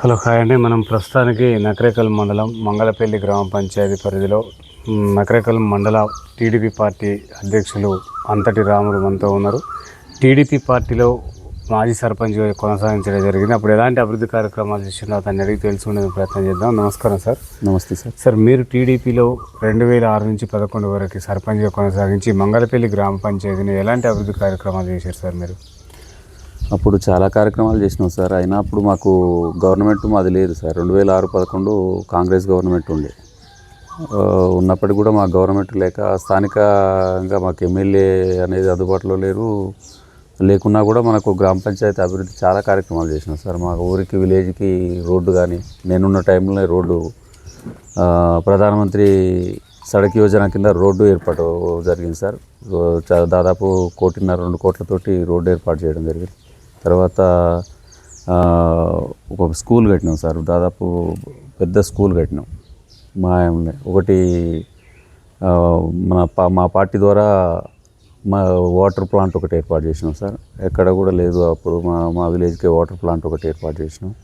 Hello hi అండి. మనం ప్రస్తుతానికి నకరేకల్ మండలం మంగళపల్లి గ్రామ పంచాయతీ పరిధిలో నకరేకల్ మండల టీడీపీ పార్టీ అధ్యక్షులు అంతటి రాములు మనతో ఉన్నారు. టీడీపీ పార్టీలో మాజీ సర్పంచ్ కొనసాగించడం జరిగింది. అప్పుడు ఎలాంటి అభివృద్ధి కార్యక్రమాలు చేసిందో అతన్ని అడిగి తెలుసుకునే ప్రయత్నం చేద్దాం. నమస్కారం సార్. నమస్తే సార్. సార్ మీరు టీడీపీలో రెండు వేల ఆరు నుంచి పదకొండు వరకు సర్పంచ్గా కొనసాగించి మంగళపల్లి గ్రామ పంచాయతీని ఎలాంటి అభివృద్ధి కార్యక్రమాలు చేశారు సార్ మీరు? అప్పుడు చాలా కార్యక్రమాలు చేసినాం సార్. అయినా అప్పుడు మాకు గవర్నమెంట్ మాది లేదు సార్. రెండు వేల ఆరు పదకొండు కాంగ్రెస్ గవర్నమెంట్ ఉండే. ఉన్నప్పటికీ కూడా మాకు గవర్నమెంట్ లేక స్థానికంగా మాకు ఎమ్మెల్యే అనేది అందుబాటులో లేరు. లేకున్నా కూడా మనకు గ్రామ పంచాయతీ అభివృద్ధి చాలా కార్యక్రమాలు చేసినాం సార్. మా ఊరికి విలేజ్కి రోడ్డు కానీ నేనున్న టైంలో రోడ్డు ప్రధానమంత్రి సడక్ యోజన కింద రోడ్డు ఏర్పాటు జరిగింది సార్. దాదాపు కోటిన్నర రెండు కోట్లతోటి రోడ్డు ఏర్పాటు చేయడం జరిగింది. తర్వాత ఒక స్కూల్ కట్టినాం సార్. దాదాపు పెద్ద స్కూల్ కట్టినాం. మా ఒకటి మన పా- మా పార్టీ ద్వారా మా వాటర్ ప్లాంట్ ఒకటి ఏర్పాటు చేసినాం సార్. ఎక్కడ కూడా లేదు అప్పుడు. మా మా విలేజ్కి వాటర్ ప్లాంట్ ఒకటి ఏర్పాటు చేసినాం.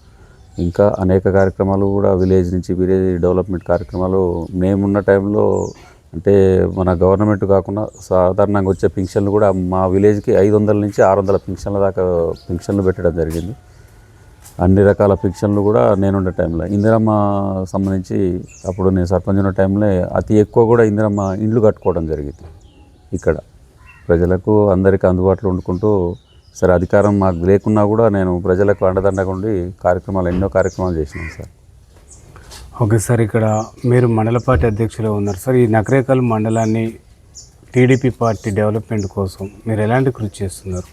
ఇంకా అనేక కార్యక్రమాలు కూడా విలేజ్ నుంచి విలేజ్ డెవలప్మెంట్ కార్యక్రమాలు. మేమున్న టైంలో అంటే మన గవర్నమెంట్ కాకుండా సాధారణంగా వచ్చే పింఛన్లు కూడా మా విలేజ్కి ఐదు వందల నుంచి ఆరు వందల పింఛన్ల దాకా పింఛన్లు పెట్టడం జరిగింది. అన్ని రకాల పింఛన్లు కూడా నేనున్న టైంలో. ఇందిరమ్మ సంబంధించి అప్పుడు నేను సర్పంచ్ ఉన్న టైంలో అతి ఎక్కువ కూడా ఇందిరమ్మ ఇండ్లు కట్టుకోవడం జరిగింది ఇక్కడ. ప్రజలకు అందరికీ అందుబాటులో ఉండుకుంటూ సరే అధికారం మాకు లేకున్నా కూడా నేను ప్రజలకు అండదండగా ఉండి కార్యక్రమాలు ఎన్నో కార్యక్రమాలు చేసినాను సార్. ఓకే సార్ ఇక్కడ మీరు మండల పార్టీ అధ్యక్షులు ఉన్నారు. సార్ ఈ నకరేకల్ మండలాన్ని టీడీపీ పార్టీ డెవలప్మెంట్ కోసం మీరు ఎలాంటి కృషి చేస్తున్నారు?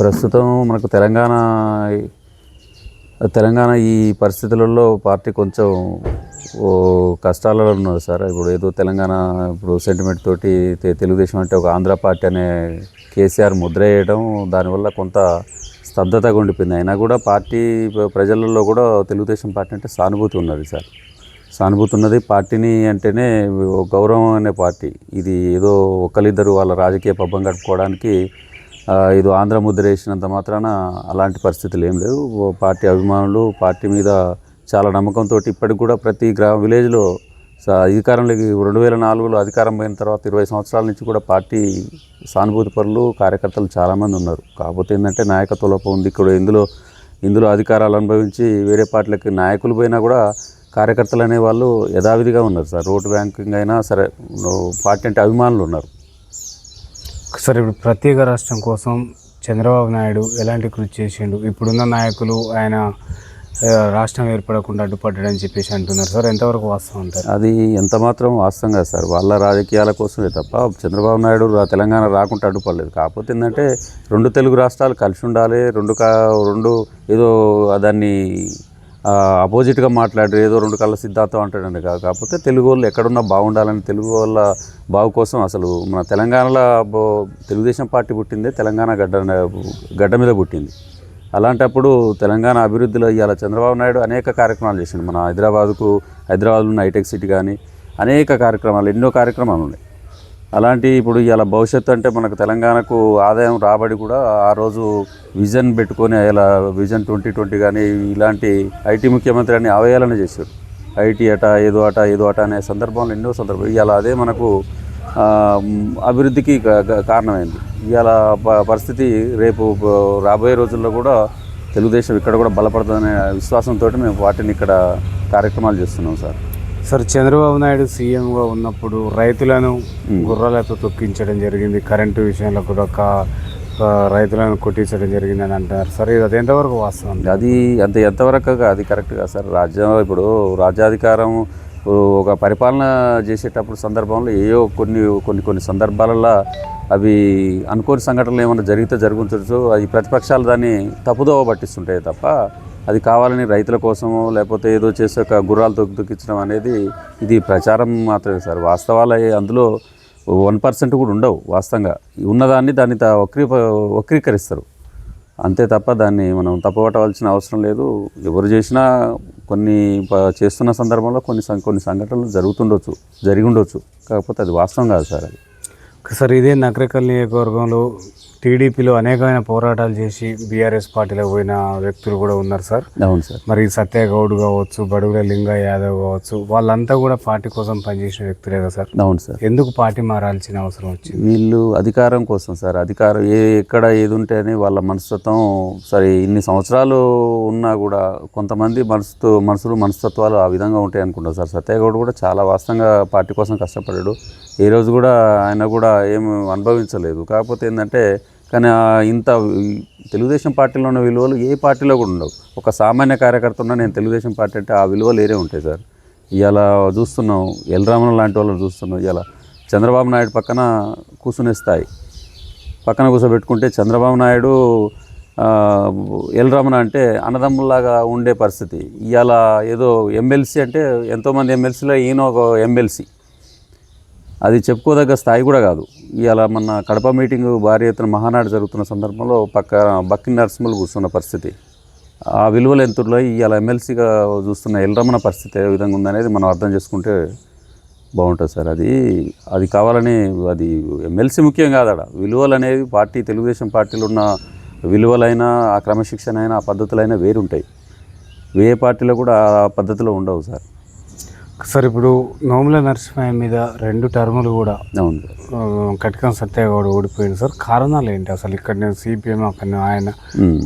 ప్రస్తుతం మనకు తెలంగాణ తెలంగాణ ఈ పరిస్థితులలో పార్టీ కొంచెం ఓ కష్టాలలో ఉన్నది సార్. ఇప్పుడు ఏదో తెలంగాణ ఇప్పుడు సెంటిమెంట్ తోటి తెలుగుదేశం అంటే ఒక ఆంధ్ర పార్టీ అనే కేసీఆర్ ముద్ర వేయడం దానివల్ల కొంత స్తబ్దతగా ఉండిపోయింది. అయినా కూడా పార్టీ ప్రజలలో కూడా తెలుగుదేశం పార్టీ అంటే సానుభూతి ఉన్నది సార్. సానుభూతి ఉన్నది. పార్టీని అంటేనే ఓ గౌరవం అనే పార్టీ. ఇది ఏదో ఒకరిద్దరు వాళ్ళ రాజకీయ పబ్బం గడుపుకోవడానికి ఇది ఆంధ్ర ముద్ర వేసినంత మాత్రాన అలాంటి పరిస్థితులు ఏం లేవు. ఓ పార్టీ అభిమానులు పార్టీ మీద చాలా నమ్మకంతో ఇప్పటికి కూడా ప్రతి గ్రామ విలేజ్లో అధికారంలోకి రెండు వేల నాలుగులో అధికారం పోయిన తర్వాత ఇరవై సంవత్సరాల నుంచి కూడా పార్టీ సానుభూతి పరులు కార్యకర్తలు చాలామంది ఉన్నారు. కాకపోతే ఏంటంటే నాయకత్వ లోపం ఉంది. ఇక్కడ ఇందులో ఇందులో అధికారాలు అనుభవించి వేరే పార్టీలకి నాయకులు పోయినా కూడా కార్యకర్తలు అనే వాళ్ళు యథావిధిగా ఉన్నారు సార్. రోడ్ బ్యాంకింగ్ అయినా సరే పార్టీ అంటే అభిమానులు ఉన్నారు. సార్ ఇప్పుడు ప్రత్యేక రాష్ట్రం కోసం చంద్రబాబు నాయుడు ఎలాంటి కృషి చేసిండు? ఇప్పుడున్న నాయకులు ఆయన రాష్ట్రం ఏర్పడకుండా అడ్డుపడ్డాడని చెప్పేసి అంటున్నారు. సార్ ఎంతవరకు వాస్తవం అంటారు? అది ఎంత మాత్రం వాస్తవం కాదు సార్. వాళ్ళ రాజకీయాల కోసమే తప్ప చంద్రబాబు నాయుడు తెలంగాణ రాకుండా అడ్డుపడలేదు. కాకపోతే ఏంటంటే రెండు తెలుగు రాష్ట్రాలు కలిసి ఉండాలి రెండు కా రెండు ఏదో దాన్ని అపోజిట్గా మాట్లాడరు ఏదో రెండు కళ్ళ సిద్ధాంతం అంటాడండి. కాకపోతే తెలుగు వాళ్ళు ఎక్కడున్నా బాగుండాలని తెలుగు వాళ్ళ బాగు కోసం అసలు మన తెలంగాణలో బో- తెలుగుదేశం పార్టీ పుట్టిందే తెలంగాణ గడ్డ గడ్డ మీద పుట్టింది. అలాంటప్పుడు తెలంగాణ అభివృద్ధిలో ఇవాళ చంద్రబాబు నాయుడు అనేక కార్యక్రమాలు చేసిండు. మన హైదరాబాద్కు హైదరాబాద్లో ఉన్న హైటెక్ సిటీ కానీ అనేక కార్యక్రమాలు ఎన్నో కార్యక్రమాలు ఉన్నాయి. అలాంటి ఇప్పుడు ఇవాళ భవిష్యత్తు అంటే మనకు తెలంగాణకు ఆదాయం రాబడి కూడా ఆ రోజు విజన్ పెట్టుకొని ఇలా విజన్ ట్వంటీ ట్వంటీ కానీ ఇలాంటి ఐటీ ముఖ్యమంత్రి అని అవయాలన చేశారు. ఐటీ అట ఏదో అట ఏదో అట అనే సందర్భంలో ఎన్నో సందర్భాలు ఇవాళ అదే మనకు అభివృద్ధికి కారణమైంది. ఇవాళ పరిస్థితి రేపు రాబోయే రోజుల్లో కూడా తెలుగుదేశం ఇక్కడ కూడా బలపడుతుందనే విశ్వాసంతో మేము వాటిని ఇక్కడ కార్యక్రమాలు చేస్తున్నాం సార్. సార్ చంద్రబాబు నాయుడు సీఎంగా ఉన్నప్పుడు రైతులను గుర్రాలతో తొక్కించడం జరిగింది కరెంటు విషయంలో కూడా కా- ఆ, రైతులను కొట్టించడం జరిగింది అని అంటున్నారు. సార్ ఇది అది ఎంతవరకు వాస్తవం? అది అంత ఎంతవరకు అది కరెక్ట్ కాదు సార్. రాజ్యం ఇప్పుడు రాజ్యాధికారం ఒక పరిపాలన చేసేటప్పుడు సందర్భంలో ఏయో కొన్ని కొన్ని కొన్ని సందర్భాలలో అవి అనుకోని సంఘటనలు ఏమైనా జరిగితే జరుగుతుంచచ్చు అది ప్రతిపక్షాలు దాన్ని తప్పుదోవ పట్టిస్తుంటాయి తప్ప అది కావాలని రైతుల కోసమో లేకపోతే ఏదో చేసే ఒక గుర్రాలు తొక్కి తొక్కించడం అనేది ఇది ప్రచారం మాత్రమే సార్. వాస్తవాలు అందులో వన్ పర్సెంట్ కూడా ఉండవు వాస్తవంగా. ఉన్నదాన్ని దాన్ని త- వక్రీ వక్రీకరిస్తారు. అంతే తప్ప దాన్ని మనం తప్పబట్టవలసిన అవసరం లేదు. ఎవరు చేసినా కొన్ని ప- చేస్తున్న సందర్భంలో కొన్ని కొన్ని సంఘటనలు జరుగుతుండొచ్చు జరిగి ఉండొచ్చు. కాకపోతే అది వాస్తవం కాదు సార్ అది. సార్ ఇదే నకరేకల్ నియోజకవర్గంలో టీడీపీలో అనేకమైన పోరాటాలు చేసి బీఆర్ఎస్ పార్టీలో పోయిన వ్యక్తులు కూడా ఉన్నారు సార్. అవును సార్. మరి సత్య గౌడ్ కావచ్చు బడుగుల లింగ యాదవ్ కావచ్చు వాళ్ళంతా కూడా పార్టీ కోసం పనిచేసిన వ్యక్తులే కదా సార్. అవును సార్. ఎందుకు పార్టీ మారాల్సిన అవసరం వచ్చింది? వీళ్ళు అధికారం కోసం సార్ అధికారం ఏ ఎక్కడ ఏది ఉంటేనే వాళ్ళ మనస్తత్వం సరే ఇన్ని సంవత్సరాలు ఉన్నా కూడా కొంతమంది మనసు మనసులు మనస్తత్వాలు ఆ విధంగా ఉంటాయి అనుకుంటారు సార్. సత్యగౌడ్ కూడా చాలా వాస్తవంగా పార్టీ కోసం కష్టపడ్డాడు. ఏ రోజు కూడా ఆయన కూడా ఏమి అనుభవించలేదు. కాకపోతే ఏంటంటే కానీ ఇంత తెలుగుదేశం పార్టీలో ఉన్న విలువలు ఏ పార్టీలో కూడా ఉండవు. ఒక సామాన్య కార్యకర్త ఉన్న నేను తెలుగుదేశం పార్టీ అంటే ఆ విలువలు ఏరే ఉంటాయి సార్. ఇలా చూస్తున్నాం ఎల్రామన్ లాంటి వాళ్ళని చూస్తున్నాం. ఇలా చంద్రబాబు నాయుడు పక్కన కూర్చునే స్థాయి. పక్కన కూర్చోబెట్టుకుంటే చంద్రబాబు నాయుడు ఆ, ఎల్ అంటే అన్నదమ్ముల్లాగా ఉండే పరిస్థితి. ఇవాళ ఏదో ఎమ్మెల్సీ అంటే ఎంతోమంది ఎమ్మెల్సీలో ఈయన ఒక ఎమ్మెల్సీ. అది చెప్పుకోదగ్గ స్థాయి కూడా కాదు. ఇవాళ మన కడప మీటింగ్ భారీ ఎత్తున మహానాడు జరుగుతున్న సందర్భంలో పక్క బక్కి నర్సింహులు కూర్చున్న పరిస్థితి. ఆ విలువలు ఎంత ఉన్నాయి? ఇవాళ ఎమ్మెల్సీగా చూస్తున్న ఎల్రమణ పరిస్థితి ఏ విధంగా ఉందనేది మనం అర్థం చేసుకుంటే బాగుంటుంది సార్. అది అది కావాలని అది ఎమ్మెల్సీ ముఖ్యం కాదడ విలువలు అనేవి పార్టీ తెలుగుదేశం పార్టీలో ఉన్న విలువలైనా ఆ క్రమశిక్షణ అయినా ఆ పద్ధతులైనా వేరు ఉంటాయి ఏ పార్టీలో కూడా ఆ పద్ధతిలో ఉండవు సార్. సార్ ఇప్పుడు నోముల నరసింహయ్య మీద రెండు టర్ములు కూడా అవును. కటకం సత్యగౌడ్ ఓడిపోయింది సార్. కారణాలు ఏంటి అసలు? ఇక్కడ నేను సిపిఎం అక్కడ ఆయన.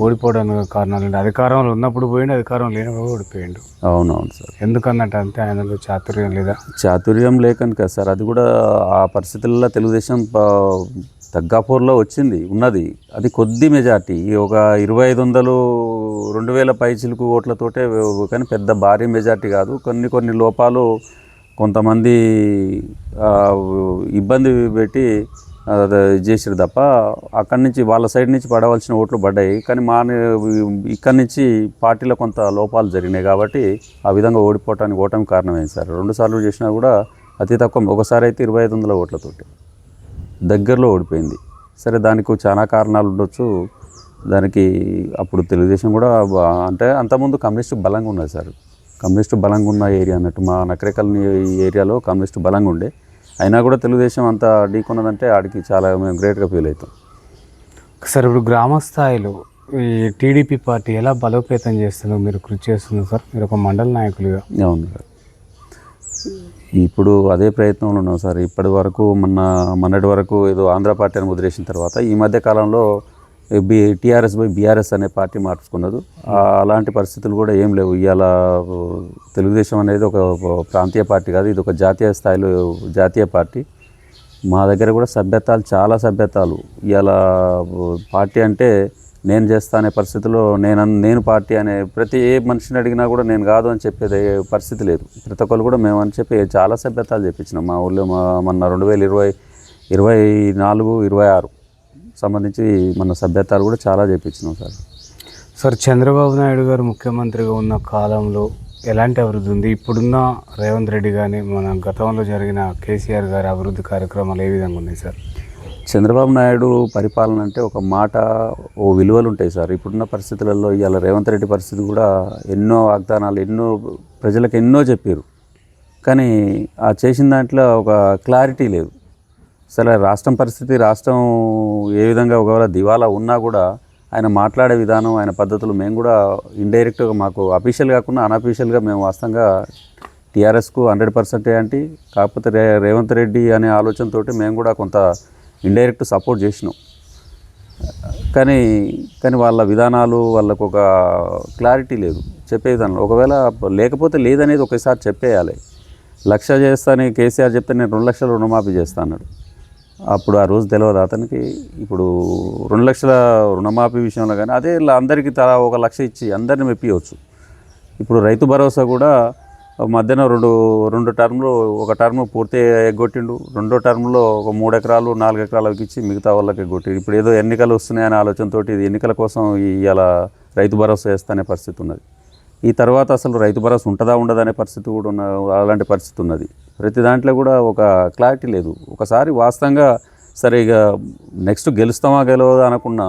ఓడిపోవడానికి కారణాలు ఏంటి? అధికారంలో ఉన్నప్పుడు పోయిండు అధికారం లేనప్పుడు ఓడిపోయిండు. అవునవును సార్. ఎందుకన్నట్టు అంటే ఆయనలో చాతుర్యం లేదా? చాతుర్యం లేకని కదా సార్. అది కూడా ఆ పరిస్థితుల్లో తెలుగుదేశం తగ్గాపూర్లో వచ్చింది ఉన్నది. అది కొద్ది మెజార్టీ. ఒక ఇరవై ఐదు వందలు రెండు వేల పైచిలకు ఓట్లతోటే కానీ పెద్ద భారీ మెజార్టీ కాదు. కొన్ని కొన్ని లోపాలు కొంతమంది ఇబ్బంది పెట్టి అది చేసారు తప్ప అక్కడి నుంచి వాళ్ళ సైడ్ నుంచి పడవలసిన ఓట్లు పడ్డాయి. కానీ మా ఇక్కడి నుంచి పార్టీలో కొంత లోపాలు జరిగినాయి కాబట్టి ఆ విధంగా ఓడిపోవటానికి ఓటమి కారణమైంది సార్. రెండు సార్లు చేసినా కూడా అతి తక్కువ. ఒకసారి అయితే ఇరవై ఐదు వందల ఓట్లతోటి. దగ్గరలో ఓడిపోయింది. సరే దానికి చాలా కారణాలు ఉండొచ్చు. దానికి అప్పుడు తెలుగుదేశం కూడా అంటే అంతకుముందు కమ్యూనిస్ట్ బలంగా ఉన్నది సార్. కమ్యూనిస్ట్ బలంగా ఉన్న ఏరియా అన్నట్టు మా నకరేకల్ ఏరియాలో కమ్యూనిస్ట్ బలంగా ఉండే. అయినా కూడా తెలుగుదేశం అంత ఢీకొన్నదంటే ఆడికి చాలా మేము గ్రేట్గా ఫీల్ అవుతాం. సార్ ఇప్పుడు గ్రామ స్థాయిలో ఈ టీడీపీ పార్టీ ఎలా బలోపేతం చేస్తుందో మీరు కృషి చేస్తున్నారు సార్. మీరు ఒక మండల నాయకులుగా. అవును సార్. ఇప్పుడు అదే ప్రయత్నంలో ఉన్నాం సార్. ఇప్పటి వరకు మొన్న మొన్నటి వరకు ఏదో ఆంధ్ర పార్టీ అని ముద్రేసిన తర్వాత ఈ మధ్య కాలంలో బి టీఆర్ఎస్ బై బీఆర్ఎస్ అనే పార్టీ మార్చుకున్నది. అలాంటి పరిస్థితులు కూడా ఏం లేవు. ఇవాళ తెలుగుదేశం అనేది ఒక ప్రాంతీయ పార్టీ కాదు ఇది ఒక జాతీయ స్థాయిలో జాతీయ పార్టీ. మా దగ్గర కూడా సభ్యతాలు చాలా సభ్యతాలు ఇవాళ పార్టీ అంటే నేను చేస్తా అనే పరిస్థితిలో నేను నేను పార్టీ అనే ప్రతి ఏ మనిషిని అడిగినా కూడా నేను కాదు అని చెప్పేది పరిస్థితి లేదు. ప్రతి ఒక్కరు కూడా మేము అని చెప్పి చాలా సభ్యతాలు చెప్పించినాం మా ఊళ్ళో మా మొన్న రెండు వేల ఇరవై ఇరవై నాలుగు ఇరవై ఆరు సంబంధించి మన సభ్యతాలు కూడా చాలా చెప్పించినాం సార్. సార్ చంద్రబాబు నాయుడు గారు ముఖ్యమంత్రిగా ఉన్న కాలంలో ఎలాంటి అభివృద్ధి ఉంది? ఇప్పుడున్న రేవంత్ రెడ్డి కానీ మన గతంలో జరిగిన కేసీఆర్ గారి అభివృద్ధి కార్యక్రమాలు ఏ విధంగా ఉన్నాయి సార్? చంద్రబాబు నాయుడు పరిపాలన అంటే ఒక మాట ఓ విలువలు ఉంటాయి సార్. ఇప్పుడున్న పరిస్థితులలో ఇవాళ రేవంత్ రెడ్డి పరిస్థితి కూడా ఎన్నో వాగ్దానాలు ఎన్నో ప్రజలకు ఎన్నో చెప్పారు. కానీ ఆ చేసిన దాంట్లో ఒక క్లారిటీ లేదు. అసలు రాష్ట్రం పరిస్థితి రాష్ట్రం ఏ విధంగా ఒకవేళ దివాలా ఉన్నా కూడా ఆయన మాట్లాడే విధానం ఆయన పద్ధతులు మేము కూడా ఇండైరెక్ట్గా మాకు అఫీషియల్ కాకుండా అన్అఫీషియల్గా మేము వాస్తవంగా టీఆర్ఎస్కు హండ్రెడ్ పర్సెంట్ ఏంటి కాకపోతే రే రేవంత్ రెడ్డి అనే ఆలోచనతోటి మేము కూడా కొంత ఇండైరెక్ట్ సపోర్ట్ చేసినాం. కానీ కానీ వాళ్ళ విధానాలు వాళ్ళకు ఒక క్లారిటీ లేదు. చెప్పేదాన్ని ఒకవేళ లేకపోతే లేదనేది ఒకసారి చెప్పేయాలి. లక్ష చేస్తాను కేసీఆర్ చెప్తే నేను రెండు లక్షలు రుణమాఫీ చేస్తాన్నాడు అప్పుడు ఆ రోజు తెలియదు అతనికి. ఇప్పుడు రెండు లక్షల రుణమాఫీ విషయంలో కానీ అదే అందరికీ తలా ఒక లక్ష ఇచ్చి అందరిని మెప్పియవచ్చు ఇప్పుడు రైతు భరోసా కూడా మధ్యన రెండు రెండు టర్మ్లు ఒక టర్మ్ పూర్తి ఎగ్గొట్టిండు. రెండో టర్మ్లో ఒక మూడు ఎకరాలు నాలుగు ఎకరాలకు ఇచ్చి మిగతా వాళ్ళకి ఎగ్గొట్టిండు ఇప్పుడు ఏదో ఎన్నికలు వస్తున్నాయనే ఆలోచనతో ఇది ఎన్నికల కోసం ఇలా రైతు భరోసా వేస్తానే పరిస్థితి ఉన్నది. ఈ తర్వాత అసలు రైతు భరోసా ఉంటుందా ఉండదా అనే పరిస్థితి కూడా ఉన్న అలాంటి పరిస్థితి ఉన్నది. ప్రతి దాంట్లో కూడా ఒక క్లారిటీ లేదు. ఒకసారి వాస్తవంగా సరే ఇక నెక్స్ట్ గెలుస్తామా గెలవదా అనుకున్నా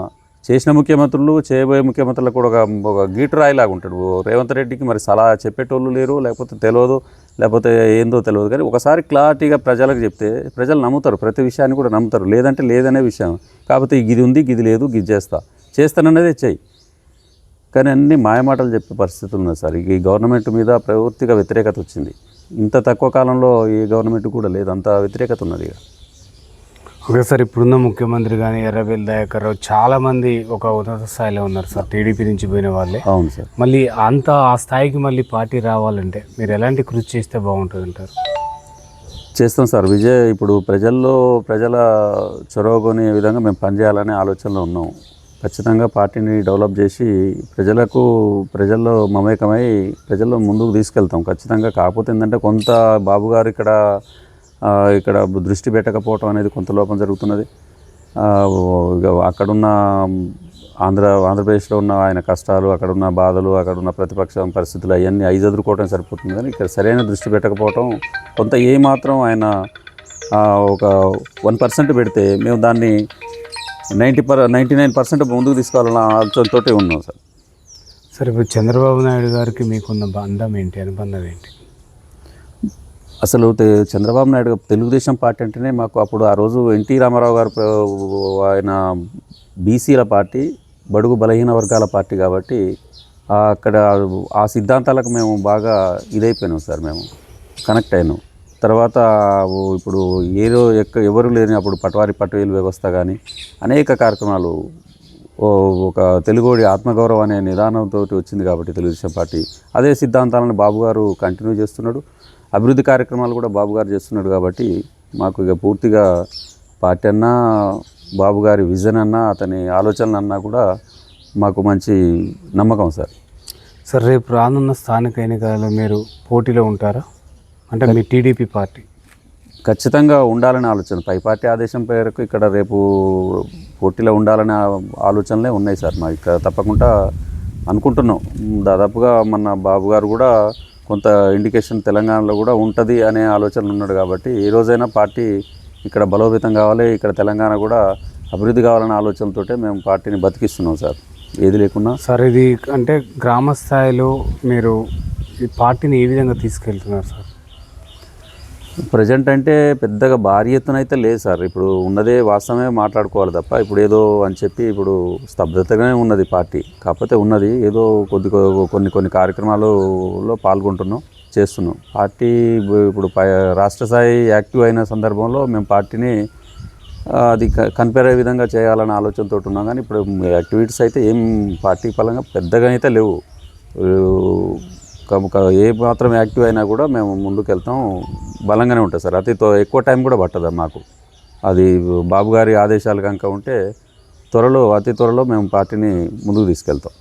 చేసిన ముఖ్యమంత్రులు చేయబోయే ముఖ్యమంత్రులకు కూడా ఒక ఒక రాయిలాగా ఉంటాడు. రేవంత్ రెడ్డికి మరి సలహా చెప్పేటోళ్ళు లేరు లేకపోతే తెలియదు లేకపోతే ఏందో తెలియదు. కానీ ఒకసారి క్లారిటీగా ప్రజలకు చెప్తే ప్రజలు నమ్ముతారు. ప్రతి విషయాన్ని కూడా నమ్ముతారు. లేదంటే లేదనే విషయం. కాకపోతే ఇది ఉంది గిది లేదు ఇది చేస్తా. చేస్తానన్నదే చెయ్యి కానీ అన్ని మాయమాటలు చెప్పే పరిస్థితి ఉన్నది సార్. ఈ గవర్నమెంట్ మీద ప్రవృత్తిగా వ్యతిరేకత వచ్చింది. ఇంత తక్కువ కాలంలో ఈ గవర్నమెంట్ కూడా లేదు. అంత వ్యతిరేకత ఉన్నది ఇక. ఓకే సార్ ఇప్పుడున్న ముఖ్యమంత్రి కానీ ఎర్రబెల్లి దయాకర్ రావు చాలా మంది ఒక ఉన్నత స్థాయిలో ఉన్నారు సార్ టీడీపీ నుంచి పోయిన వాళ్ళే. అవును సార్. మళ్ళీ అంత ఆ స్థాయికి మళ్ళీ పార్టీ రావాలంటే మీరు ఎలాంటి కృషి చేస్తే బాగుంటుంది అంటారు? చేస్తాం సార్. విజయ్ ఇప్పుడు ప్రజల్లో ప్రజల చొరవ కొనే విధంగా మేము పనిచేయాలనే ఆలోచనలో ఉన్నాం. ఖచ్చితంగా పార్టీని డెవలప్ చేసి ప్రజలకు ప్రజల్లో మమేకమై ప్రజల్లో ముందుకు తీసుకెళ్తాం. ఖచ్చితంగా కాకపోతే ఏంటంటే కొంత బాబు గారు ఇక్కడ ఇక్కడ దృష్టి పెట్టకపోవటం అనేది కొంత లోపం జరుగుతున్నది. అక్కడున్న ఆంధ్ర ఆంధ్రప్రదేశ్లో ఉన్న ఆయన కష్టాలు అక్కడున్న బాధలు అక్కడున్న ప్రతిపక్ష పరిస్థితులు అవన్నీ ఐదు ఎదుర్కోవటం సరిపోతుంది. కానీ ఇక్కడ సరైన దృష్టి పెట్టకపోవటం కొంత ఏమాత్రం ఆయన ఒక వన్ పర్సెంట్ పెడితే మేము దాన్ని ninety per ninety nine percent ముందుకు తీసుకోవాలన్న ఆలోచనతోటే ఉన్నాం సార్. సార్ ఇప్పుడు చంద్రబాబు నాయుడు గారికి మీకున్న బంధం ఏంటి? అనుబంధం ఏంటి? అసలు చంద్రబాబు నాయుడు తెలుగుదేశం పార్టీ అంటేనే మాకు అప్పుడు ఆ రోజు ఎన్టీ రామారావు గారు ఆయన బీసీల పార్టీ బడుగు బలహీన వర్గాల పార్టీ కాబట్టి అక్కడ ఆ సిద్ధాంతాలకు మేము బాగా ఇదైపోయినాం సార్ మేము కనెక్ట్ అయినాం. తర్వాత ఇప్పుడు ఏదో ఎక్క ఎవరు లేని అప్పుడు పటవారి పట్టువేలు వ్యవస్థ కానీ అనేక కార్యక్రమాలు ఓ ఒక తెలుగుడి ఆత్మగౌరవం అనే నిదానంతో వచ్చింది కాబట్టి తెలుగుదేశం పార్టీ. అదే సిద్ధాంతాలను బాబు గారు కంటిన్యూ చేస్తున్నాడు. అభివృద్ధి కార్యక్రమాలు కూడా బాబు గారు చేస్తున్నాడు కాబట్టి మాకు ఇక పూర్తిగా పార్టీ అన్నా బాబు గారి విజన్ అన్నా అతని ఆలోచనలు అన్నా కూడా మాకు మంచి నమ్మకం సార్. సార్ రేపు రానున్న స్థానిక ఎన్నికలలో మీరు పోటీలో ఉంటారా? అంటే మీ టీడీపీ పార్టీ. ఖచ్చితంగా ఉండాలనే ఆలోచన. పై పార్టీ ఆదేశం పేరుకు ఇక్కడ రేపు పోటీలో ఉండాలనే ఆలోచనలే ఉన్నాయి సార్ మా ఇక్కడ తప్పకుండా అనుకుంటున్నాం. దాదాపుగా మన బాబు గారు కూడా కొంత ఇండికేషన్ తెలంగాణలో కూడా ఉంటుంది అనే ఆలోచన ఉన్నాడు కాబట్టి ఏ రోజైనా పార్టీ ఇక్కడ బలోపేతం కావాలి ఇక్కడ తెలంగాణ కూడా అభివృద్ధి కావాలనే ఆలోచనతోటే మేము పార్టీని బతికిస్తున్నాం సార్. ఏది లేకున్నా సార్ ఇది అంటే గ్రామ స్థాయిలో మీరు ఈ పార్టీని ఏ విధంగా తీసుకెళ్తున్నారు సార్? ప్రజెంట్ అంటే పెద్దగా భారీ ఎత్తున అయితే లేదు సార్. ఇప్పుడు ఉన్నదే వాస్తవమే మాట్లాడుకోవాలి తప్ప ఇప్పుడు ఏదో అని చెప్పి ఇప్పుడు స్తబ్దతగానే ఉన్నది పార్టీ. కాకపోతే ఉన్నది ఏదో కొద్ది కొన్ని కొన్ని కార్యక్రమాలలో పాల్గొంటున్నాం చేస్తున్నాం. పార్టీ ఇప్పుడు రాష్ట్ర స్థాయి యాక్టివ్ అయిన సందర్భంలో మేము పార్టీని అది కనిపెరే విధంగా చేయాలనే ఆలోచనతో ఉన్నాం. కానీ ఇప్పుడు యాక్టివిటీస్ అయితే ఏం పార్టీ పరంగా పెద్దగా అయితే లేవు. క- ఏ మాత్రం యాక్టివ్ అయినా కూడా మేము ముందుకు వెళ్తాం బలంగానే ఉంటుంది సార్. అతి ఎక్కువ టైం కూడా పట్టదు మాకు. అది బాబు గారి ఆదేశాలు కనుక ఉంటే త్వరలో అతి త్వరలో మేము పార్టీని ముందుకు తీసుకెళ్తాం.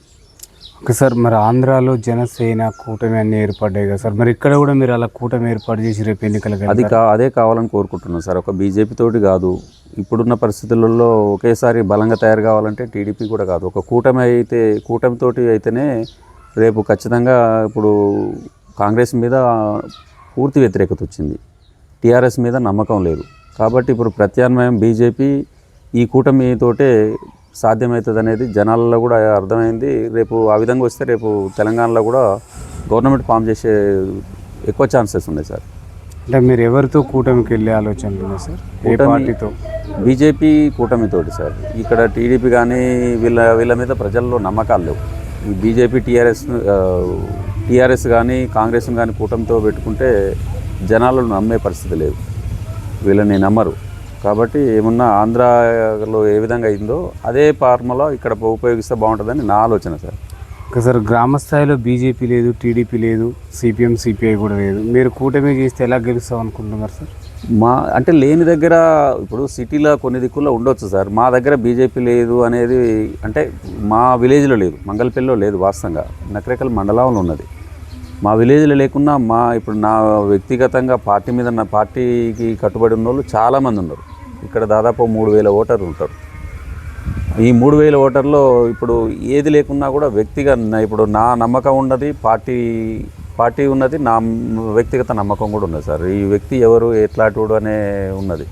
ఓకే సార్ మరి ఆంధ్రాలో జనసేన కూటమి అన్నీ ఏర్పడ్డాయి కదా సార్. మరి ఇక్కడ కూడా మీరు అలా కూటమి ఏర్పాటు చేసి రేపు ఎన్నికలకు అది కా అదే కావాలని కోరుకుంటున్నాం సార్. ఒక బీజేపీ తోటి కాదు. ఇప్పుడున్న పరిస్థితులలో ఒకేసారి బలంగా తయారు కావాలంటే టీడీపీ కూడా కాదు. ఒక కూటమి అయితే కూటమితోటి అయితేనే రేపు ఖచ్చితంగా ఇప్పుడు కాంగ్రెస్ మీద పూర్తి వ్యతిరేకత వచ్చింది. టీఆర్ఎస్ మీద నమ్మకం లేదు. కాబట్టి ఇప్పుడు ప్రత్యామ్నాయం బీజేపీ ఈ కూటమితోటే సాధ్యమవుతుంది అనేది జనాలలో కూడా అర్థమైంది. రేపు ఆ విధంగా వస్తే రేపు తెలంగాణలో కూడా గవర్నమెంట్ ఫామ్ చేసే ఎక్కువ ఛాన్సెస్ ఉన్నాయి సార్. అంటే మీరు ఎవరితో కూటమికి వెళ్ళే ఆలోచనలు ఉన్నాయి సార్? ఏ పార్టీతో? బీజేపీ కూటమితోటి సార్. ఇక్కడ టీడీపీ కానీ వీళ్ళ వీళ్ళ మీద ప్రజల్లో నమ్మకాలు లేవు. ఈ బీజేపీ టీఆర్ఎస్ టీఆర్ఎస్ కానీ కాంగ్రెస్ కానీ కూటమితో పెట్టుకుంటే జనాలను నమ్మే పరిస్థితి లేదు. వీళ్ళని నమ్మరు. కాబట్టి ఏమన్నా ఆంధ్రాలో ఏ విధంగా అయిందో అదే ఫార్ములా ఇక్కడ ఉపయోగిస్తే బాగుంటుందని నా ఆలోచన సార్. ఇంకా సార్ గ్రామ స్థాయిలో బీజేపీ లేదు టీడీపీ లేదు సిపిఎం సిపిఐ కూడా లేదు. మీరు కూటమి చేస్తే ఎలా గెలుస్తాం అనుకుంటున్నారు సార్? మా అంటే లేని దగ్గర ఇప్పుడు సిటీలో కొన్ని దిక్కుల్లో ఉండొచ్చు సార్. మా దగ్గర బీజేపీ లేదు అనేది అంటే మా విలేజ్లో లేదు. మంగళపల్లిలో లేదు వాస్తవంగా. నకరేకల్ మండలంలో ఉన్నది. మా విలేజ్లో లేకున్నా మా ఇప్పుడు నా వ్యక్తిగతంగా పార్టీ మీద నా పార్టీకి కట్టుబడి ఉన్న వాళ్ళు చాలామంది ఉన్నారు. ఇక్కడ దాదాపు మూడు వేల ఓటర్లు ఉంటారు. ఈ మూడు వేల ఓటర్లో ఇప్పుడు ఏది లేకున్నా కూడా వ్యక్తిగా ఇప్పుడు నా నమ్మకం ఉన్నది పార్టీ పార్టీ ఉన్నది నా వ్యక్తిగత నమ్మకం కూడా ఉన్నది సార్. ఈ వ్యక్తి ఎవరు ఎట్లాంటివాడు అనే ఉన్నది.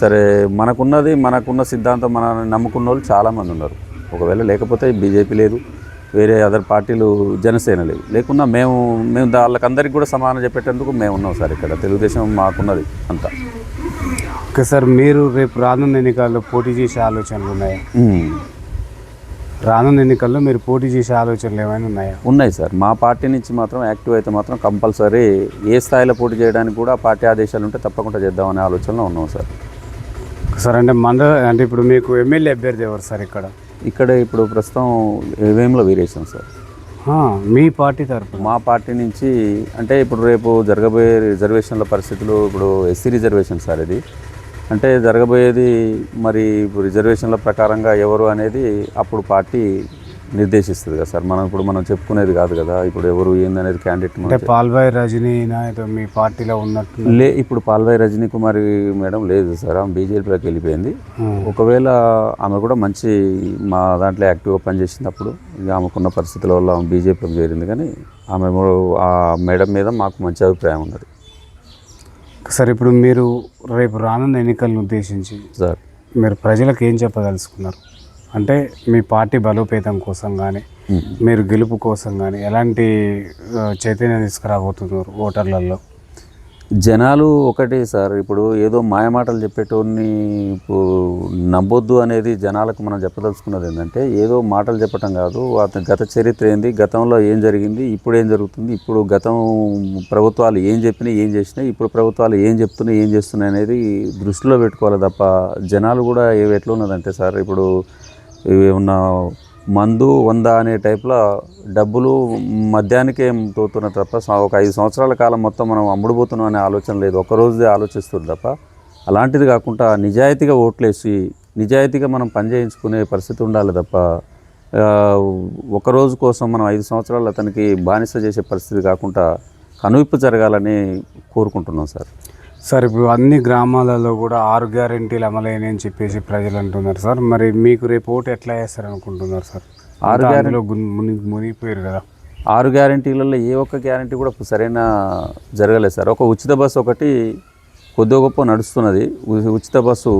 సరే మనకున్నది మనకున్న సిద్ధాంతం మన నమ్ముకున్న వాళ్ళు చాలామంది ఉన్నారు. ఒకవేళ లేకపోతే బీజేపీ లేదు వేరే అదర్ పార్టీలు జనసేన లేవు లేకున్నా మేము మేము వాళ్ళకందరికీ కూడా సమానం చెప్పేటందుకు మేము ఉన్నాం సార్ ఇక్కడ. తెలుగుదేశం మాకున్నది అంతా. ఓకే సార్ మీరు రేపు రానున్న ఎన్నికల్లో పోటీ చేసే ఆలోచనలు ఉన్నాయా. రానున్న ఎన్నికల్లో మీరు పోటీ చేసే ఆలోచనలు ఏమైనా ఉన్నాయా? ఉన్నాయి సార్. మా పార్టీ నుంచి మాత్రం యాక్టివ్ అయితే మాత్రం కంపల్సరీ ఏ స్థాయిలో పోటీ చేయడానికి కూడా పార్టీ ఆదేశాలు ఉంటే తప్పకుండా చేద్దామనే ఆలోచనలో ఉన్నాం సార్. సార్ అంటే మండల అంటే ఇప్పుడు మీకు ఎమ్మెల్యే అభ్యర్థి ఎవరు సార్ ఇక్కడ? ఇక్కడ ఇప్పుడు ప్రస్తుతం వేములో వీరేశం సార్. మీ పార్టీ తరపున? మా పార్టీ నుంచి అంటే ఇప్పుడు రేపు జరగబోయే రిజర్వేషన్ల పరిస్థితులు ఇప్పుడు ఎస్సీ రిజర్వేషన్ సార్ ఇది. అంటే జరగబోయేది మరి ఇప్పుడు రిజర్వేషన్ల ప్రకారంగా ఎవరు అనేది అప్పుడు పార్టీ నిర్దేశిస్తుంది కదా సార్. మనం ఇప్పుడు మనం చెప్పుకునేది కాదు కదా ఇప్పుడు ఎవరు ఏందనేది క్యాండిడేట్ అంటే పాల్బాయ్ రజనీ మీ పార్టీలో ఉన్నట్టు లే ఇప్పుడు పాల్వాయి రజనీ కుమారి మేడం లేదు సార్ ఆమె బీజేపీలోకి వెళ్ళిపోయింది. ఒకవేళ ఆమె కూడా మంచి మా దాంట్లో యాక్టివ్గా పనిచేసినప్పుడు ఇక ఆమెకున్న పరిస్థితుల వల్ల ఆమె బీజేపీలోకి చేరింది కానీ ఆమె ఆ మేడం మీద మాకు మంచి అభిప్రాయం ఉన్నది. సార్ ఇప్పుడు మీరు రేపు రానున్న ఎన్నికలను ఉద్దేశించి సార్. మీరు ప్రజలకు ఏం చెప్పదలుచుకున్నారు? అంటే మీ పార్టీ బలోపేతం కోసం కానీ. మీరు గెలుపు కోసం కానీ ఎలాంటి చైతన్యం తీసుకురాబోతున్నారు ఓటర్లలో? జనాలు ఒకటి సార్. ఇప్పుడు ఏదో మాయమాటలు చెప్పేటోడిని ఇప్పుడు నమ్మొద్దు అనేది జనాలకు మనం చెప్పదలుచుకున్నది ఏంటంటే ఏదో మాటలు చెప్పటం కాదు. అతని గత చరిత్ర ఏంది? గతంలో ఏం జరిగింది? ఇప్పుడు ఏం జరుగుతుంది? ఇప్పుడు గతం ప్రభుత్వాలు ఏం చెప్పినా ఏం చేసినాయి ఇప్పుడు ప్రభుత్వాలు ఏం చెప్తున్నాయి ఏం చేస్తున్నాయి అనేది దృష్టిలో పెట్టుకోవాలి తప్ప జనాలు కూడా ఏవి ఎట్లా ఉన్నదంటే సార్ ఇప్పుడు ఏమన్నా మందు వంద అనే టైప్లో డబ్బులు మద్యానికే తోతున్న తప్ప స- ఒక ఐదు సంవత్సరాల కాలం మొత్తం మనం అమ్ముడుపోతున్నాం అనే ఆలోచన లేదు. ఒక రోజుదే ఆలోచిస్తుంది తప్ప అలాంటిది కాకుండా నిజాయితీగా ఓట్లేసి నిజాయితీగా మనం పని చేయించుకునే పరిస్థితి ఉండాలి తప్ప ఒకరోజు ఒక రోజు కోసం మనం ఐదు సంవత్సరాలు అతనికి బానిస చేసే పరిస్థితి కాకుండా కనువిప్పు జరగాలని కోరుకుంటున్నాం సార్. సార్ ఇప్పుడు అన్ని గ్రామాలలో కూడా ఆరు గ్యారెంటీలు అమలైనవి అని చెప్పేసి ప్రజలు అంటున్నారు సార్. మరి మీకు రేపు ఓటు ఎట్లా వేస్తారు అనుకుంటున్నారు సార్? ఆరు ముని మునిగిపోయారు కదా. ఆరు గ్యారంటీలలో ఏ ఒక్క గ్యారంటీ కూడా సరైన జరగలేదు సార్. ఒక ఉచిత బస్సు ఒకటి కొద్దిగా గొప్ప నడుస్తున్నది. ఉచిత బస్సు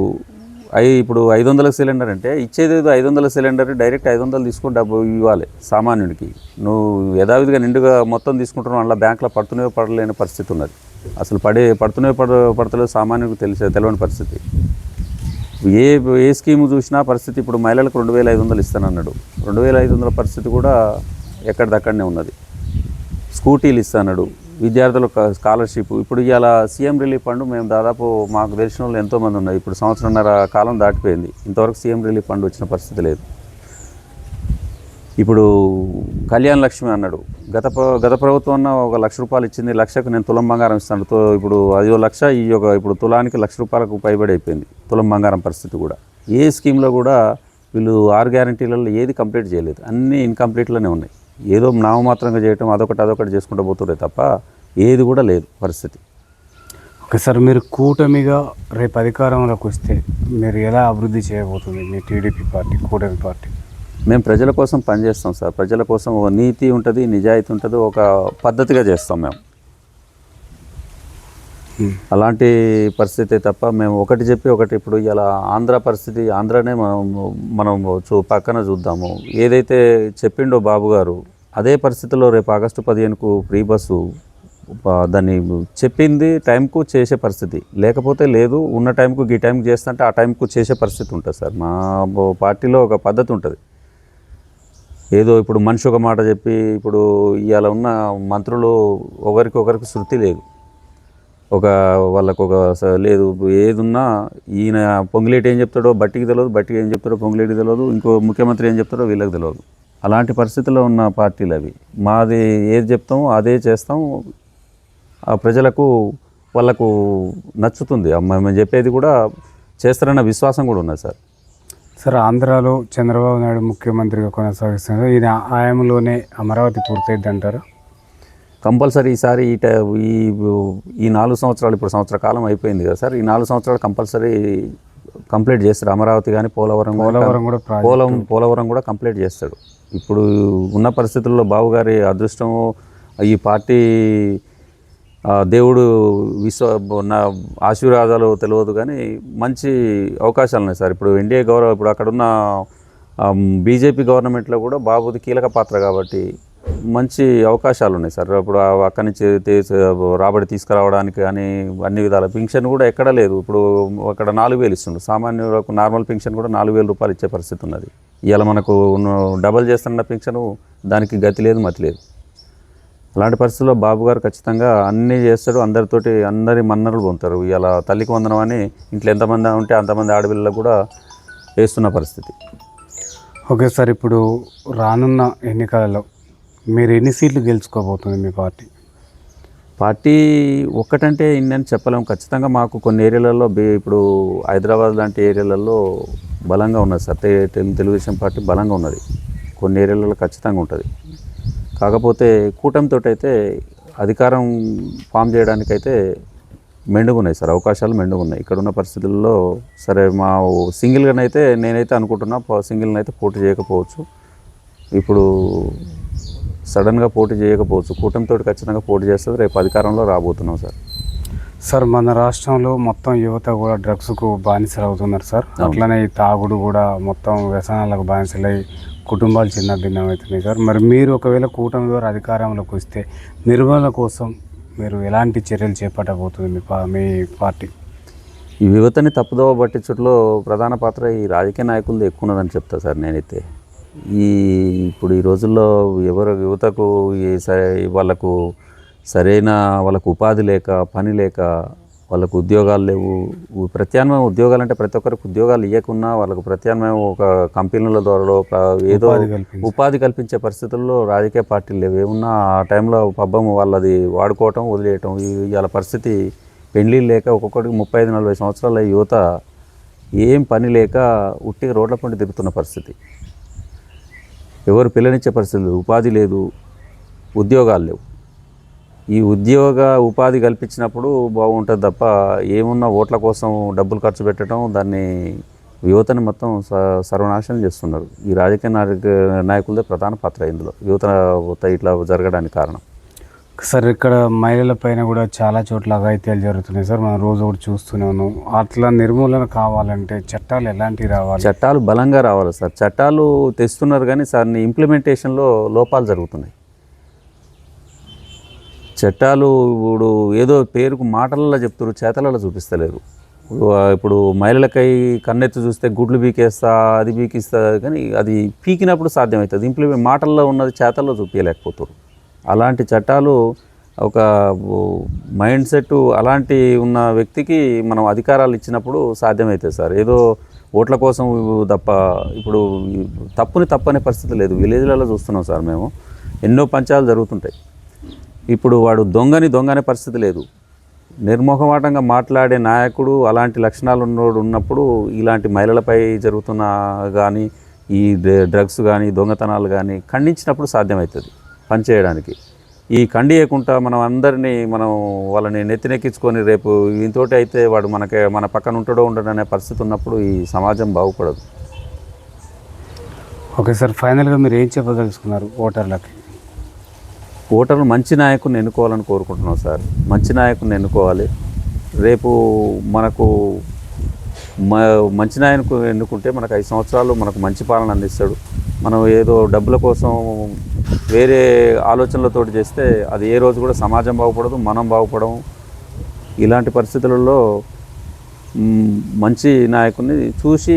అయి ఇప్పుడు ఐదు వందల సిలిండర్ అంటే ఇచ్చేది ఏదో ఐదు వందల సిలిండర్ డైరెక్ట్ ఐదు వందలు తీసుకుని డబ్బు ఇవ్వాలి సామాన్యుడికి. నువ్వు యథావిధిగా నిండుగా మొత్తం తీసుకుంటున్నావు అలా బ్యాంకులో పడుతునే పడలేని పరిస్థితి ఉన్నది. అసలు పడే పడుతున్నాయి పడ పడతలేదు సామాన్యుడికి తెలిసే తెలియని పరిస్థితి. ఏ ఏ స్కీమ్ చూసినా పరిస్థితి ఇప్పుడు మహిళలకు రెండు వేల ఐదు వందలు ఇస్తానన్నాడు. రెండు వేల ఐదు వందల పరిస్థితి కూడా ఎక్కడిదక్కడనే ఉన్నది. స్కూటీలు ఇస్తానడు విద్యార్థులకు స్కాలర్షిప్. ఇప్పుడు ఇలా సీఎం రిలీఫ్ ఫండ్ మేము దాదాపు మాకు తెలిసిన వాళ్ళు ఎంతోమంది ఉన్నారు. ఇప్పుడు సంవత్సరంన్నర కాలం దాటిపోయింది. ఇంతవరకు సీఎం రిలీఫ్ ఫండ్ వచ్చిన పరిస్థితి లేదు. ఇప్పుడు కళ్యాణ్ లక్ష్మి అన్నాడు గత గత ప్రభుత్వం ఒక లక్ష రూపాయలు ఇచ్చింది లక్షకు నేను తులం బంగారం ఇస్తాను. తో ఇప్పుడు అది లక్ష ఈ ఒక ఇప్పుడు తులానికి లక్ష రూపాయలకు పైబడి అయిపోయింది తులం బంగారం పరిస్థితి కూడా. ఏ స్కీమ్లో కూడా వీళ్ళు ఆరు గ్యారంటీలలో ఏది కంప్లీట్ చేయలేదు. అన్నీ ఇన్కంప్లీట్లోనే ఉన్నాయి. ఏదో నామమాత్రంగా చేయటం అదొకటి అదొకటి చేసుకుంటూ పోతుండే తప్ప ఏది కూడా లేదు పరిస్థితి. ఓకే సార్ మీరు కూటమిగా రేపు అధికారంలోకి వస్తే మీరు ఎలా అభివృద్ధి చేయబోతుంది మీ టీడీపీ పార్టీ కూటమి పార్టీ? మేము ప్రజల కోసం పనిచేస్తాం సార్. ప్రజల కోసం ఒక నీతి ఉంటుంది నిజాయితీ ఉంటుంది ఒక పద్ధతిగా చేస్తాం మేము. అలాంటి పరిస్థితి తప్ప మేము ఒకటి చెప్పి ఒకటి ఇప్పుడు ఇలా ఆంధ్ర పరిస్థితి ఆంధ్రనే మనం మనం చూ పక్కన చూద్దాము. ఏదైతే చెప్పిండో బాబు గారు అదే పరిస్థితిలో రేపు ఆగస్టు పదిహేనుకు ఫ్రీ బస్సు దాన్ని చెప్పింది టైంకు చేసే పరిస్థితి. లేకపోతే లేదు ఉన్న టైంకు ఈ టైంకి చేస్తుంటే ఆ టైంకు చేసే పరిస్థితి ఉంటుంది సార్. మా పార్టీలో ఒక పద్ధతి ఉంటుంది. ఏదో ఇప్పుడు మనిషి ఒక మాట చెప్పి ఇప్పుడు ఇవాళ ఉన్న మంత్రులు ఒకరికొకరికి శృతి లేదు. ఒక వాళ్ళకు ఒక స- లేదు ఏదున్నా ఈయన పొంగిలేటి ఏం చెప్తాడో బట్టికి తెలియదు బట్టికి ఏం చెప్తాడో పొంగిలేటి తెలియదు ఇంకో ముఖ్యమంత్రి ఏం చెప్తాడో వీళ్ళకి తెలియదు అలాంటి పరిస్థితుల్లో ఉన్న పార్టీలు అవి. మాది ఏది చెప్తామో అదే చేస్తాం. ఆ ప్రజలకు వాళ్ళకు నచ్చుతుంది. ఆ మేము చెప్పేది కూడా చేస్తారన్న విశ్వాసం కూడా ఉన్నది సార్. సార్ ఆంధ్రాలో చంద్రబాబు నాయుడు ముఖ్యమంత్రిగా కొనసాగిస్తున్నారు. ఈయన ఆయంలోనే అమరావతి పూర్తయిద్ది అంటారు కంపల్సరీ ఈసారి ఈ టై- ఈ ఈ నాలుగు సంవత్సరాలు ఇప్పుడు సంవత్సర కాలం అయిపోయింది కదా సార్. ఈ నాలుగు సంవత్సరాలు కంపల్సరీ కంప్లీట్ చేస్తారు. అమరావతి కానీ పోలవరం పోలవరం కూడా పోలం పోలవరం కూడా కంప్లీట్ చేస్తాడు. ఇప్పుడు ఉన్న పరిస్థితుల్లో బాబు గారి అదృష్టము ఈ పార్టీ దేవుడు విశ్వ నా ఆశీర్వాదాలు తెలియదు కానీ మంచి అవకాశాలు ఉన్నాయి సార్. ఇప్పుడు ఎన్డీఏ గౌరవ ఇప్పుడు అక్కడున్న బీజేపీ గవర్నమెంట్లో కూడా బాబుది కీలక పాత్ర కాబట్టి మంచి అవకాశాలు ఉన్నాయి సార్. ఇప్పుడు అక్కడి నుంచి రాబడి తీసుకురావడానికి కానీ అన్ని విధాల పింఛన్ కూడా ఎక్కడ లేదు. ఇప్పుడు అక్కడ నాలుగు వేలు ఇస్తుండ్రు. సామాన్యులకు నార్మల్ పింఛన్ కూడా నాలుగు వేల రూపాయలు ఇచ్చే పరిస్థితి ఉన్నది. ఇవాళ మనకు డబల్ చేస్తున్న పింఛను దానికి గతి లేదు మతి లేదు. అలాంటి పరిస్థితుల్లో బాబు గారు ఖచ్చితంగా అన్నీ చేస్తాడు. అందరితోటి అందరి మన్ననలు పొందుతారు. ఇలా తల్లికి వందనం అని ఇంట్లో ఎంతమంది ఉంటే అంతమంది ఆడపిల్లలకు కూడా వేస్తున్న పరిస్థితి. ఓకే సార్ ఇప్పుడు రానున్న ఎన్నికలలో మీరు ఎన్ని సీట్లు గెలుచుకోబోతుంది మీ పార్టీ? పార్టీ ఒక్కటంటే ఇన్ని అని చెప్పలేము ఖచ్చితంగా మాకు కొన్ని ఏరియాలలో బే- ఇప్పుడు హైదరాబాద్ లాంటి ఏరియాలలో బలంగా ఉన్నది. సార్ తెలుగుదేశం పార్టీ బలంగా ఉన్నది. కొన్ని ఏరియాలలో ఖచ్చితంగా ఉంటుంది. కాకపోతే కూటమితో అయితే అధికారం ఫామ్ చేయడానికైతే మెండుగున్నాయి సార్ అవకాశాలు మెండుగున్నాయి. ఇక్కడ ఉన్న పరిస్థితుల్లో సరే మా సింగిల్గానైతే నేనైతే అనుకుంటున్నా సింగిల్నైతే పోటీ చేయకపోవచ్చు. ఇప్పుడు సడన్గా పోటీ చేయకపోవచ్చు కూటమితో ఖచ్చితంగా పోటీ చేస్తుంది రేపు అధికారంలో రాబోతున్నాం సార్. సార్ మన రాష్ట్రంలో మొత్తం యువత కూడా డ్రగ్స్కు బానిసలు అవుతున్నారు సార్ అట్లనే ఈ తాగుడు కూడా మొత్తం వ్యసనాలకు బానిసలై కుటుంబాలు చిన్న భిన్నమవుతున్నాయి సార్. మరి మీరు ఒకవేళ కూటమి ద్వారా అధికారంలోకి వస్తే నిర్వహణ కోసం మీరు ఎలాంటి చర్యలు చేపట్టబోతుంది మీ పా మీ పార్టీ? ఈ యువతని తప్పుదోవ పట్టించట్లో ప్రధాన పాత్ర ఈ రాజకీయ నాయకులది ఎక్కువ ఉన్నదని చెప్తా సార్ నేనైతే. ఈ ఇప్పుడు ఈ రోజుల్లో ఎవరు యువతకు ఈ స- వాళ్ళకు సరైన వాళ్ళకు ఉపాధి లేక పని లేక వాళ్ళకు ఉద్యోగాలు లేవు. ప్రత్యామ్నాయం ఉద్యోగాలు అంటే ప్రతి ఒక్కరికి ఉద్యోగాలు ఇవ్వకున్నా వాళ్ళకు ప్రత్యామ్నాయం ఒక కంపెనీల ద్వారా ఏదో ఉపాధి కల్పించి. పరిస్థితుల్లో రాజకీయ పార్టీలు లేవు. ఏమున్నా ఆ టైంలో పబ్బం వాళ్ళది వాడుకోవటం వదిలేయటం ఇవాళ పరిస్థితి పెళ్ళి లేక ఒక్కొక్కడికి ముప్పై ఐదు నలభై సంవత్సరాల యువత ఏం పని లేక ఉట్టిగా రోడ్ల పండి తిరుగుతున్న పరిస్థితి. ఎవరు పిల్లనిచ్చే పరిస్థితి లేదు ఉపాధి లేదు ఉద్యోగాలు లేవు. ఈ ఉద్యోగ ఉపాధి కల్పించినప్పుడు బాగుంటుంది తప్ప ఏమున్నా ఓట్ల కోసం డబ్బులు ఖర్చు పెట్టడం దాన్ని యువతని మొత్తం సర్వనాశనం చేస్తున్నారు. ఈ రాజకీయ నాయక నాయకులదే ప్రధాన పాత్ర ఇందులో. యువత ఇట్లా జరగడానికి కారణం. సార్ ఇక్కడ మహిళల పైన కూడా చాలా చోట్ల అఘాయిత్యాలు జరుగుతున్నాయి సార్. మనం రోజు ఒకటి చూస్తూనే ఉన్నాం. అట్లా నిర్మూలన కావాలంటే చట్టాలు ఎలాంటివి రావాలి? చట్టాలు బలంగా రావాలి సార్. చట్టాలు తెస్తున్నారు కానీ సార్ ఇంప్లిమెంటేషన్లో లోపాలు జరుగుతున్నాయి. చట్టాలు ఇప్పుడు ఏదో పేరుకు మాటలలో చెప్తారు చేతలలో చూపిస్తలేరు. ఇప్పుడు మహిళలకై కన్నెత్తి చూస్తే గుడ్లు పీకేస్తా అది పీకిస్తా కానీ అది పీకినప్పుడు సాధ్యమవుతుంది ఇంప్లిమెంట్ మాటల్లో ఉన్నది చేతల్లో చూపించలేకపోతారు అలాంటి చట్టాలు ఒక మైండ్ సెట్ అలాంటి ఉన్న వ్యక్తికి మనం అధికారాలు ఇచ్చినప్పుడు సాధ్యమవుతుంది సార్. ఏదో ఓట్ల కోసం తప్ప ఇప్పుడు తప్పుని తప్పనే పరిస్థితి లేదు. విలేజ్లలో చూస్తున్నాం సార్ మేము. ఎన్నో పంచాలు జరుగుతుంటాయి. ఇప్పుడు వాడు దొంగని దొంగనే పరిస్థితి లేదు. నిర్మోహమాటంగా మాట్లాడే నాయకుడు అలాంటి లక్షణాలు ఉన్నోడు ఉన్నప్పుడు ఇలాంటి మహిళలపై జరుగుతున్న కానీ ఈ డ్రగ్స్ కానీ దొంగతనాలు కానీ ఖండించినప్పుడు సాధ్యమవుతుంది పనిచేయడానికి. ఈ ఖండియకుండా మనం అందరినీ మనం వాళ్ళని నెత్తినెక్కించుకొని రేపు ఇంతోటి అయితే వాడు మనకి మన పక్కన ఉంటాడో ఉండడు అనే పరిస్థితి ఉన్నప్పుడు ఈ సమాజం బాగుపడదు. ఓకే సార్ ఫైనల్గా మీరు ఏం చెప్పదలుచుకున్నారు ఓటర్లకి? ఓటర్లు మంచి నాయకుడిని ఎన్నుకోవాలని కోరుకుంటున్నాం సార్. మంచి నాయకుడిని ఎన్నుకోవాలి. రేపు మనకు మంచి నాయకు ఎన్నుకుంటే మనకు ఐదు సంవత్సరాలు మనకు మంచి పాలన అందిస్తాడు. మనం ఏదో డబ్బుల కోసం వేరే ఆలోచనలతో చేస్తే అది ఏ రోజు కూడా సమాజం బాగుపడదు మనం బాగుపడము. ఇలాంటి పరిస్థితులలో మంచి నాయకుడిని చూసి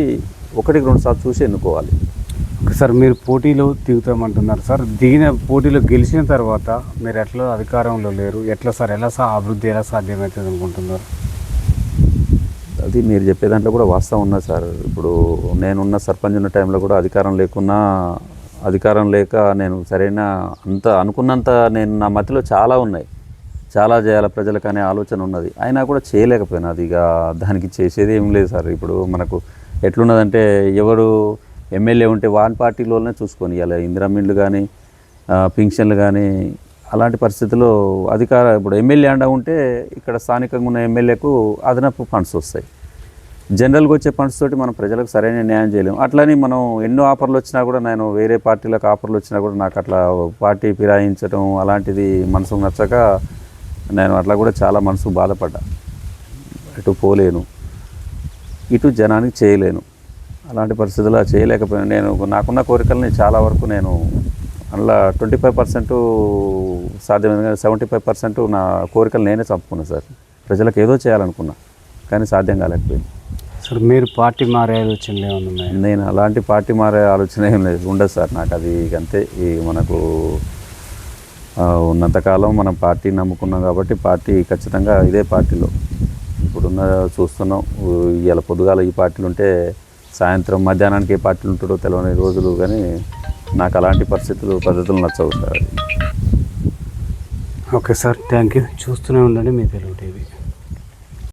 ఒకటికి రెండుసార్లు చూసి ఎన్నుకోవాలి. సార్ మీరు పోటీలో దిగుతామంటున్నారు సార్. దిగిన పోటీలో గెలిచిన తర్వాత మీరు ఎట్లా అధికారంలో లేరు? ఎట్లా సార్? ఎలా సార్? అభివృద్ధి ఎలా సాధ్యమవుతుంది అనుకుంటున్నారు? అది మీరు చెప్పే దాంట్లో కూడా వాస్తవం ఉన్నది సార్. ఇప్పుడు నేనున్న సర్పంచ్ ఉన్న టైంలో కూడా అధికారం లేకున్నా అధికారం లేక నేను సరైన అంత అనుకున్నంత నేను నా మతిలో చాలా ఉన్నాయి. చాలా చేయాలి ప్రజలకు అనే ఆలోచన ఉన్నది. అయినా కూడా చేయలేకపోయినా. అది ఇక దానికి చేసేది ఏం లేదు సార్. ఇప్పుడు మనకు ఎట్లున్నదంటే ఎవరు ఎమ్మెల్యే ఉంటే వాన్ పార్టీలోనే చూసుకొని ఇలా ఇందిరామిండ్లు కానీ పింఛన్లు కానీ అలాంటి పరిస్థితుల్లో అధికార ఇప్పుడు ఎమ్మెల్యే అండ ఉంటే ఇక్కడ స్థానికంగా ఉన్న ఎమ్మెల్యేకు అదనపు ఫండ్స్ వస్తాయి. జనరల్గా వచ్చే ఫండ్స్ తోటి మనం ప్రజలకు సరైన న్యాయం చేయలేము అట్లని మనం ఎన్నో ఆఫర్లు వచ్చినా కూడా నేను వేరే పార్టీలకు ఆఫర్లు వచ్చినా కూడా నాకు అట్లా పార్టీ ఫిరాయించడం అలాంటిది మనసుకు నచ్చక నేను అట్లా కూడా చాలా మనసు బాధపడ్డా. ఇటు పోలేను. ఇటు జనానికి చేయలేను. అలాంటి పరిస్థితుల్లో చేయలేకపోయాను. నేను నాకున్న కోరికల్ని చాలా వరకు నేను అందులో ట్వంటీ ఫైవ్ పర్సెంట్ సాధ్యమైంది కానీ సెవెంటీ ఫైవ్ పర్సెంట్ నా కోరికలు నేనే చంపుకున్నా సార్. ప్రజలకు ఏదో చేయాలనుకున్నా కానీ సాధ్యం కాలేకపోయింది. సార్ మీరు పార్టీ మారే ఆలోచనలు ఉన్నాయా? నేను అలాంటి పార్టీ మారే ఆలోచన ఏం లేదు. ఉండదు సార్. నాకు అది అంతే. ఈ మనకు ఉన్నంతకాలం మనం పార్టీ నమ్ముకున్నాం కాబట్టి పార్టీ ఖచ్చితంగా ఇదే పార్టీలో. ఇప్పుడున్న చూస్తున్నాం. ఇవాళ పొద్దుగాల ఈ పార్టీలు ఉంటే సాయంత్రం మధ్యాహ్నానికి ఏ పార్టీలు ఉంటాడో తెలవని రోజులు కానీ నాకు అలాంటి పరిస్థితులు పద్ధతులు నచ్చవు sir. Okay sir thank you. చూస్తూనే ఉండండి మీ తెలుగు టీవీ.